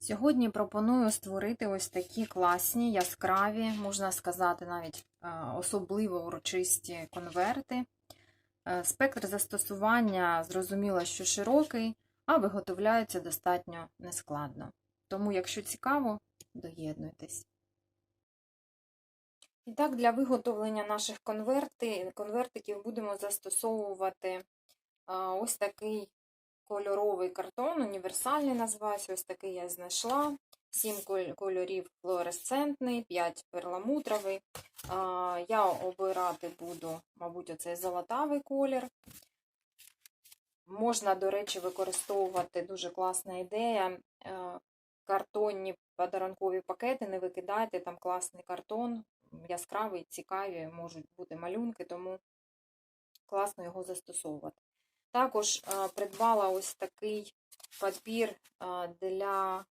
Сьогодні пропоную створити ось такі класні, яскраві, можна сказати, навіть е, особливо урочисті конверти. Е, Спектр застосування зрозуміло, що широкий, а виготовляється достатньо нескладно. Тому, якщо цікаво, доєднуйтесь. І так, для виготовлення наших конверти, конвертиків будемо застосовувати е, ось такий кольоровий картон, універсальний називається, ось такий я знайшла. 7 кольорів флуоресцентний, 5 перламутровий. Я обирати буду, мабуть, оцей золотавий колір. Можна, до речі, використовувати дуже класна ідея. е, Картонні подарункові пакети, не викидайте, там класний картон, яскравий, цікаві, можуть бути малюнки, тому класно його застосовувати. Також е, придбала ось такий папір е, для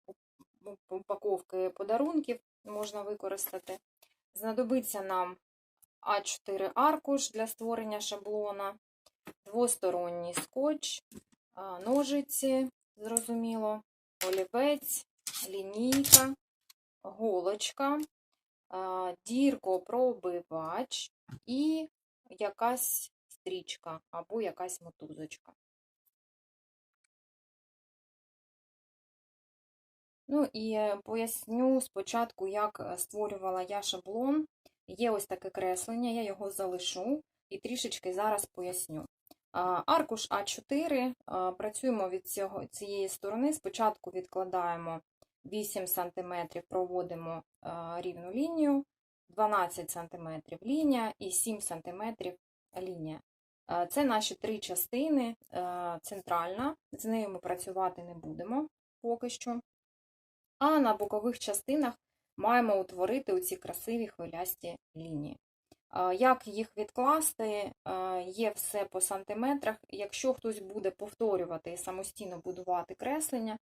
упаковки подарунків, можна використати. Знадобиться нам А4 аркуш для створення шаблона, двосторонній скотч, е, ножиці, зрозуміло, олівець, лінійка, голочка, діркопробивач і якась стрічка або якась мотузочка. Ну і е, поясню спочатку, як е, створювала я шаблон. Є ось таке креслення, я його залишу і трішечки зараз поясню. Аркуш А4, працюємо від цього, цієї сторони. Спочатку відкладаємо 8 см, проводимо рівну лінію, 12 см лінія і 7 см лінія. Це наші три частини, центральна, з нею ми працювати не будемо поки що. А на бокових частинах маємо утворити оці красиві хвилясті лінії. Як їх відкласти, є все по сантиметрах. Якщо хтось буде повторювати і самостійно будувати креслення,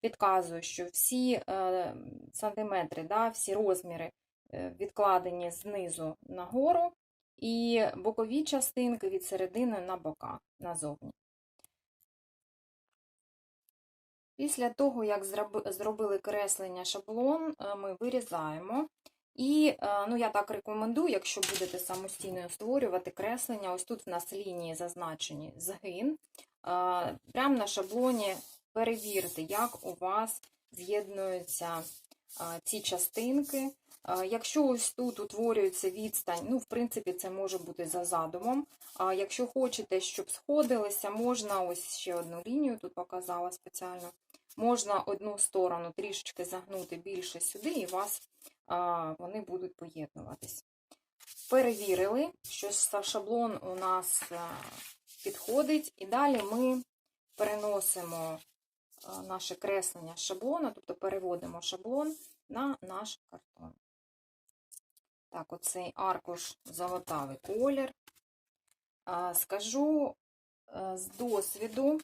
підказую, що всі е, сантиметри, всі розміри е, відкладені знизу нагору, і бокові частинки від середини на бока назовні. Після того, як зробили креслення шаблон, е, ми вирізаємо. І ну, я так рекомендую, якщо будете самостійно створювати креслення, ось тут в нас лінії зазначені згин. Прямо на шаблоні перевірте, як у вас з'єднуються ці частинки. Якщо ось тут утворюється відстань, ну, в принципі, це може бути за задумом. А якщо хочете, щоб сходилися, можна ось ще одну лінію, тут показала спеціально, можна одну сторону трішечки загнути більше сюди, і вас вони будуть поєднуватись. Перевірили, що шаблон у нас підходить, і далі ми переносимо наше креслення шаблона, тобто переводимо шаблон на наш картон. Так, оцей аркуш золотавий колір. Скажу з досвіду,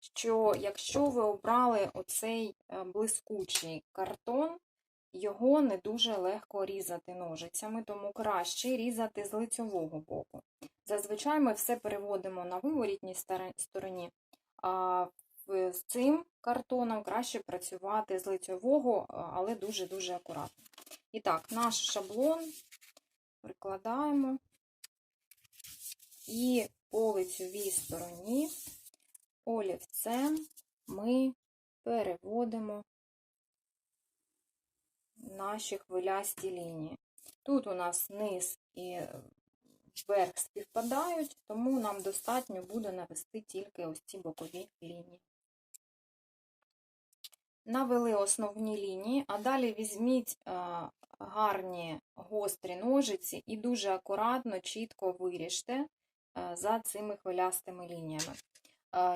що якщо ви обрали оцей блискучий картон, його не дуже легко різати ножицями, тому краще різати з лицьового боку. Зазвичай ми все переводимо на виворітній стороні, а з цим картоном краще працювати з лицьового, але дуже-дуже акуратно. І так, наш шаблон прикладаємо і по лицьовій стороні олівцем ми переводимо наші хвилясті лінії. Тут у нас низ і верх співпадають, тому нам достатньо буде навести тільки ось ці бокові лінії. Навели основні лінії, а далі візьміть гарні гострі ножиці і дуже акуратно, чітко виріжте за цими хвилястими лініями.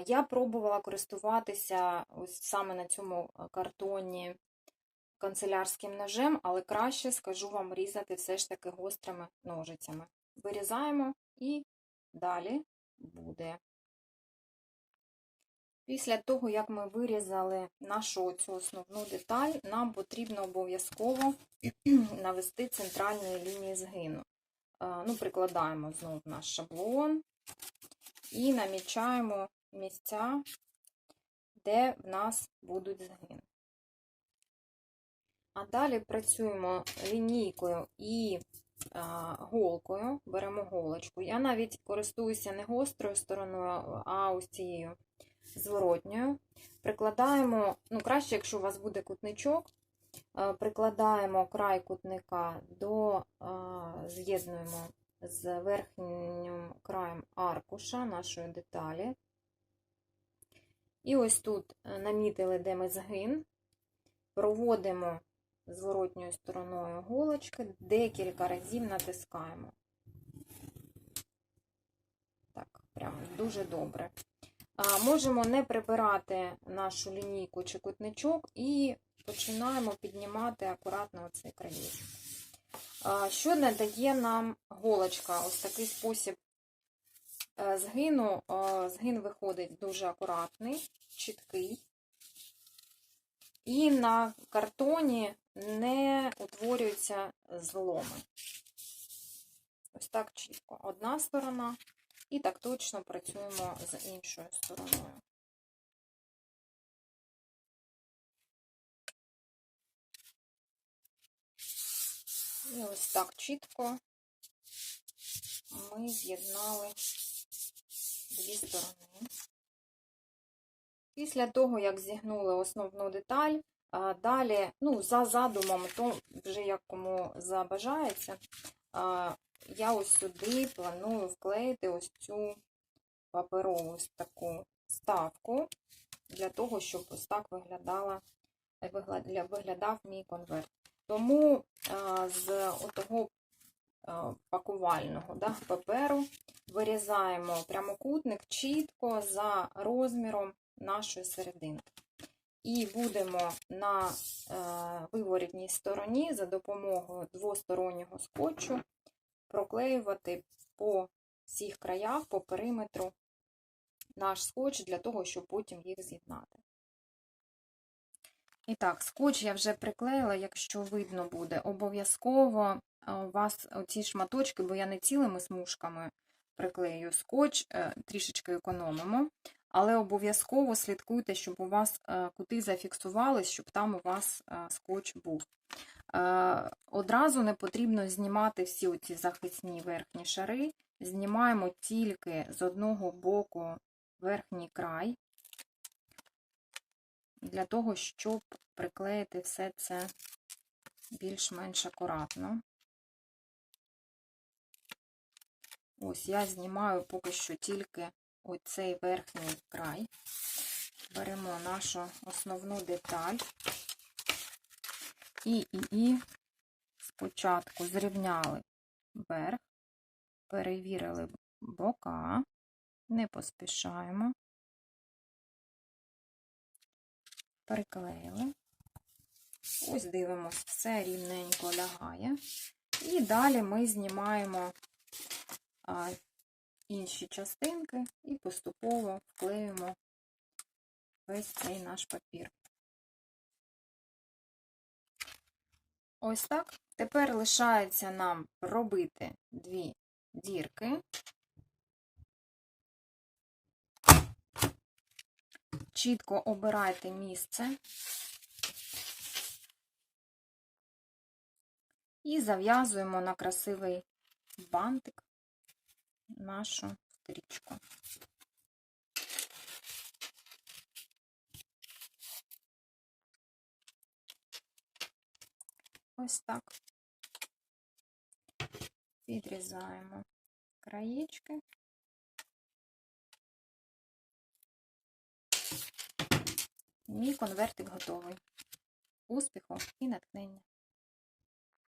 Я пробувала користуватися ось саме на цьому картоні канцелярським ножем, але краще скажу вам різати все ж таки гострими ножицями. Вирізаємо і далі буде. Після того, як ми вирізали нашу цю основну деталь, нам потрібно обов'язково навести центральної лінії згину. Ну, Прикладаємо знову наш шаблон і намічаємо місця, де в нас будуть згини. А далі працюємо лінійкою і а, голкою, беремо голочку. Я навіть користуюся не гострою стороною, а ось цією зворотньою. Прикладаємо, ну, краще, якщо у вас буде кутничок, е, прикладаємо край кутника до, з'єднуємо з верхнім краєм аркуша нашої деталі. І ось тут е, намітили, де ми згин, проводимо зворотньою стороною голочки, декілька разів натискаємо. Так, прям дуже добре. Можемо не прибирати нашу лінійку чи кутничок і починаємо піднімати акуратно оцей краєчок. Що надає нам голочка? Ось такий спосіб е, згину. Згин виходить дуже акуратний, чіткий. І на картоні не утворюються зломи. Ось так чітко. Одна сторона, і так точно працюємо з іншою стороною. І ось так чітко ми з'єднали дві сторони. Після того, як зігнули основну деталь, далі, ну, за задумом, то вже як кому забажається, я ось сюди планую вклеїти ось цю паперову ось таку ставку, для того, щоб ось так виглядала, вигля- виглядав мій конверт. Тому а, з отого пакувального да, паперу вирізаємо прямокутник чітко за розміром нашої серединки. І будемо на е, виворітній стороні за допомогою двостороннього скотчу проклеювати по всіх краях, по периметру наш скотч для того, щоб потім їх з'єднати. І так, скотч я вже приклеїла, якщо видно буде, обов'язково е, у вас ці шматочки, бо я не цілими смужками приклею скотч, е, трішечки економимо, але обов'язково слідкуйте, щоб у вас е, кути зафіксувались, щоб там у вас скотч був. Е, Одразу не потрібно знімати всі оці захисні верхні шари. Знімаємо тільки з одного боку верхній край, для того, щоб приклеїти все це більш-менш акуратно. Ось я знімаю поки що тільки оцей верхній край. Беремо нашу основну деталь і, і, і спочатку зрівняли верх, перевірили бока, не поспішаємо, приклеїли. Ось дивимося, все рівненько лягає. І далі ми знімаємо а, інші частинки і поступово вклеюємо весь цей наш папір. Ось так. Тепер лишається нам робити дві дірки. Чітко обирайте місце і зав'язуємо на красивий бантик нашу стрічку. Ось так. Відрізаємо краєчки. Мій конвертик готовий. Успіху і натхнення!